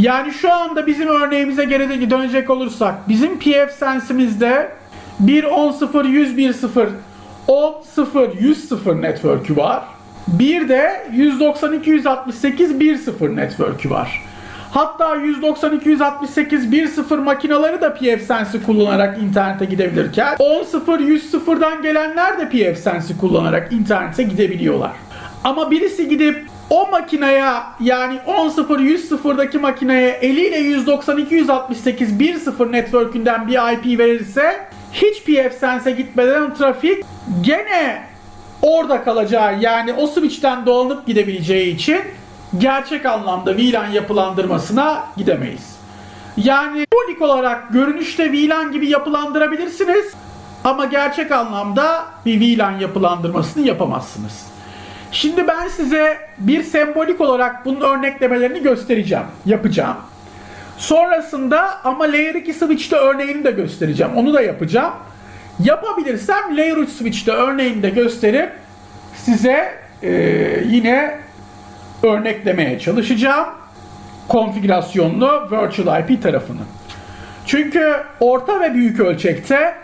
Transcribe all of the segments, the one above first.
Yani şu anda bizim örneğimize geri dönecek olursak bizim PF sensimizde 1 10 0 100 1 0 10 0 100 0 network'ü var. Bir de 190 268 1 0 network'ü var. Hatta 190 268 1 0 makinaları da PF Sense'i kullanarak internete gidebilirken 10 0 100 0'dan gelenler de PF Sense'i kullanarak internete gidebiliyorlar. Ama birisi gidip o makineye yani 10 0 100 0'daki makineye eliyle 190 268 1 0 network'ünden bir IP verirse hiç PF Sense'e gitmeden trafik gene orada kalacağı yani o switch'ten dolanıp gidebileceği için gerçek anlamda VLAN yapılandırmasına gidemeyiz. Yani sembolik olarak görünüşte VLAN gibi yapılandırabilirsiniz ama gerçek anlamda bir VLAN yapılandırmasını yapamazsınız. Şimdi ben size bir sembolik olarak bunun örneklemelerini göstereceğim, yapacağım. Sonrasında ama Layer 2 Switch'te örneğini de göstereceğim. Onu da yapacağım. Yapabilirsem Layer 3 Switch'te örneğini de gösterip size e, yine örneklemeye çalışacağım. Konfigürasyonlu Virtual IP tarafını. Çünkü orta ve büyük ölçekte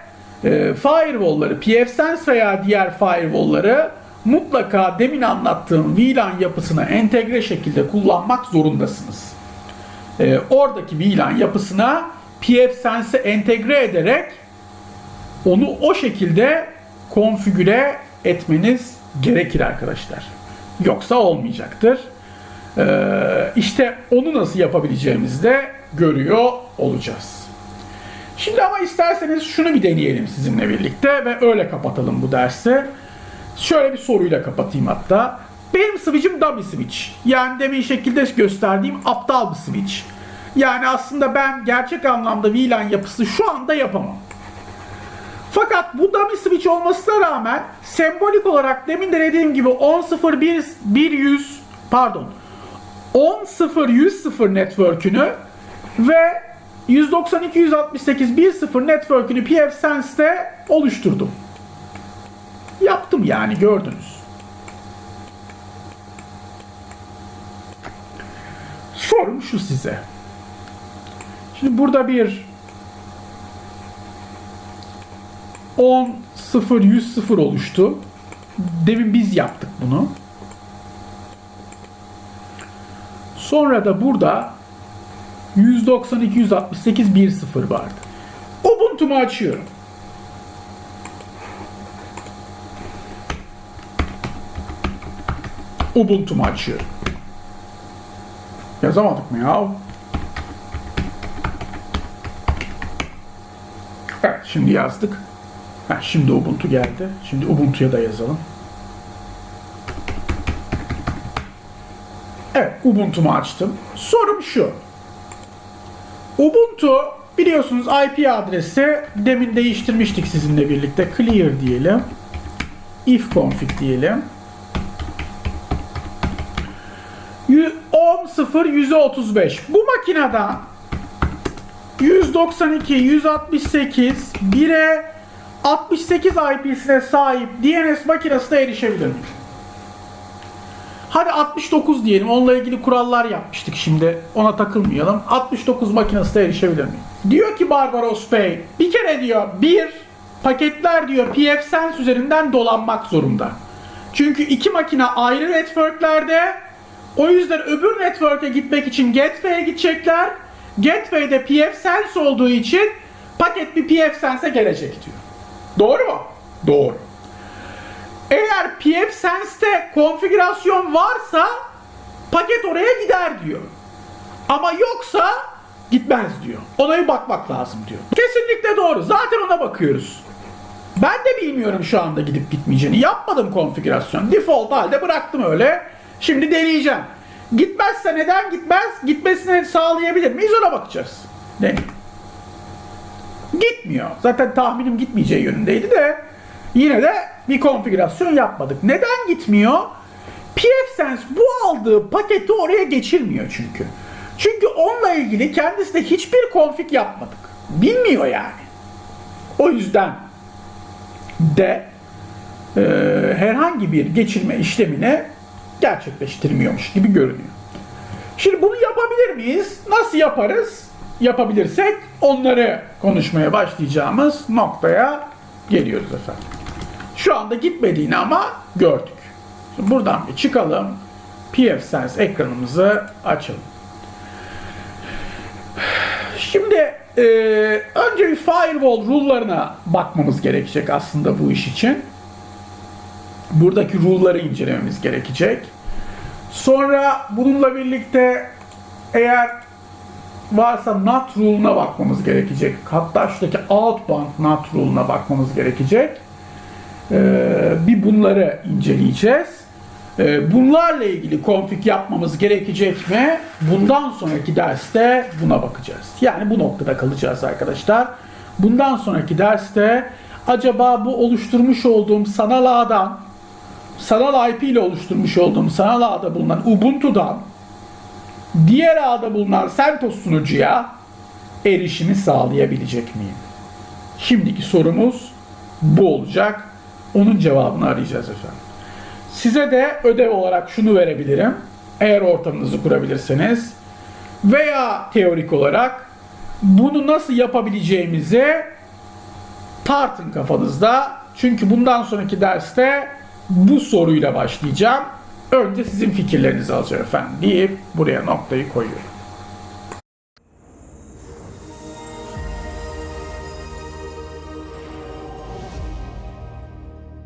e, firewall'ları, pfSense veya diğer firewall'ları mutlaka demin anlattığım VLAN yapısına entegre şekilde kullanmak zorundasınız. E, oradaki VLAN yapısına pfSense'i entegre ederek onu o şekilde konfigüre etmeniz gerekir arkadaşlar. Yoksa olmayacaktır. Ee, işte onu nasıl yapabileceğimizi de görüyor olacağız. Şimdi ama isterseniz şunu bir deneyelim sizinle birlikte ve öyle kapatalım bu dersi. Şöyle bir soruyla kapatayım hatta. Benim switch'im dummy switch. Yani demin şekilde gösterdiğim aptal bir switch. Yani aslında ben gerçek anlamda VLAN yapısı şu anda yapamam. Fakat bu dummy switch olmasına rağmen sembolik olarak demin de dediğim gibi 10.01 100 pardon 10.0 network'ünü ve 192 168 1.0 network'ünü pfSense'de oluşturdum. Yaptım yani gördünüz. Sorum şu size. Şimdi burada bir 10 0 100 0 oluştu. Demin biz yaptık bunu. Sonra da burada 192 168 1 0 vardı. Ubuntu'mu açıyorum. Ubuntu'mu açıyorum. Yazamadık mı ya? Evet şimdi yazdık. Ha, şimdi Ubuntu geldi. Şimdi Ubuntu'ya da yazalım. Evet, Ubuntu'mu açtım. Sorum şu. Ubuntu biliyorsunuz IP adresi demin değiştirmiştik sizinle birlikte. Clear diyelim. if config diyelim. 10 0 135. Bu makineden 192 168 1'e 68 IP'sine sahip DNS makinesine erişebilir miyim? Hadi 69 diyelim. Onunla ilgili kurallar yapmıştık şimdi. Ona takılmayalım. 69 makinesine erişebilir miyim? Diyor ki Barbaros Bey, bir kere diyor bir paketler diyor pfSense üzerinden dolanmak zorunda. Çünkü iki makine ayrı networklerde. O yüzden öbür network'e gitmek için gateway'e gidecekler. Gateway'de pfSense olduğu için paket bir pfSense'e gelecek diyor. Doğru mu? Doğru. Eğer pfSense'te konfigürasyon varsa paket oraya gider diyor. Ama yoksa gitmez diyor. Ona bir bakmak lazım diyor. Kesinlikle doğru. Zaten ona bakıyoruz. Ben de bilmiyorum şu anda gidip gitmeyeceğini. Yapmadım konfigürasyon. Default halde bıraktım öyle. Şimdi deneyeceğim. Gitmezse neden gitmez? Gitmesini sağlayabilir miyiz? Ona bakacağız. Deneyim. Gitmiyor. Zaten tahminim gitmeyeceği yönündeydi de yine de bir konfigürasyon yapmadık. Neden gitmiyor? pfSense bu aldığı paketi oraya geçirmiyor çünkü. Çünkü onunla ilgili kendisine hiçbir config yapmadık. Bilmiyor yani. O yüzden de e, herhangi bir geçirme işlemini gerçekleştirmiyormuş gibi görünüyor. Şimdi bunu yapabilir miyiz? Nasıl yaparız? Yapabilirsek onları konuşmaya başlayacağımız noktaya geliyoruz efendim. Şu anda gitmediğini ama gördük. Şimdi buradan bir çıkalım. PFSense ekranımızı açalım. Şimdi e, önce bir firewall rule'larına bakmamız gerekecek aslında bu iş için. Buradaki rule'ları incelememiz gerekecek. Sonra bununla birlikte eğer varsa NAT rule'una bakmamız gerekecek. Hatta şuradaki outbound NAT rule'una bakmamız gerekecek. Ee, bir bunları inceleyeceğiz. Ee, bunlarla ilgili config yapmamız gerekecek mi? Bundan sonraki derste buna bakacağız. Yani bu noktada kalacağız arkadaşlar. Bundan sonraki derste acaba bu oluşturmuş olduğum sanal ağdan sanal IP ile oluşturmuş olduğum sanal ağda bulunan Ubuntu'dan diğer ağda bulunan CentOS sunucuya erişimi sağlayabilecek miyim? Şimdiki sorumuz bu olacak. Onun cevabını arayacağız efendim. Size de ödev olarak şunu verebilirim. Eğer ortamınızı kurabilirseniz veya teorik olarak bunu nasıl yapabileceğimizi tartın kafanızda. Çünkü bundan sonraki derste bu soruyla başlayacağım. Önce sizin fikirlerinizi alacağım efendim deyip buraya noktayı koyuyorum.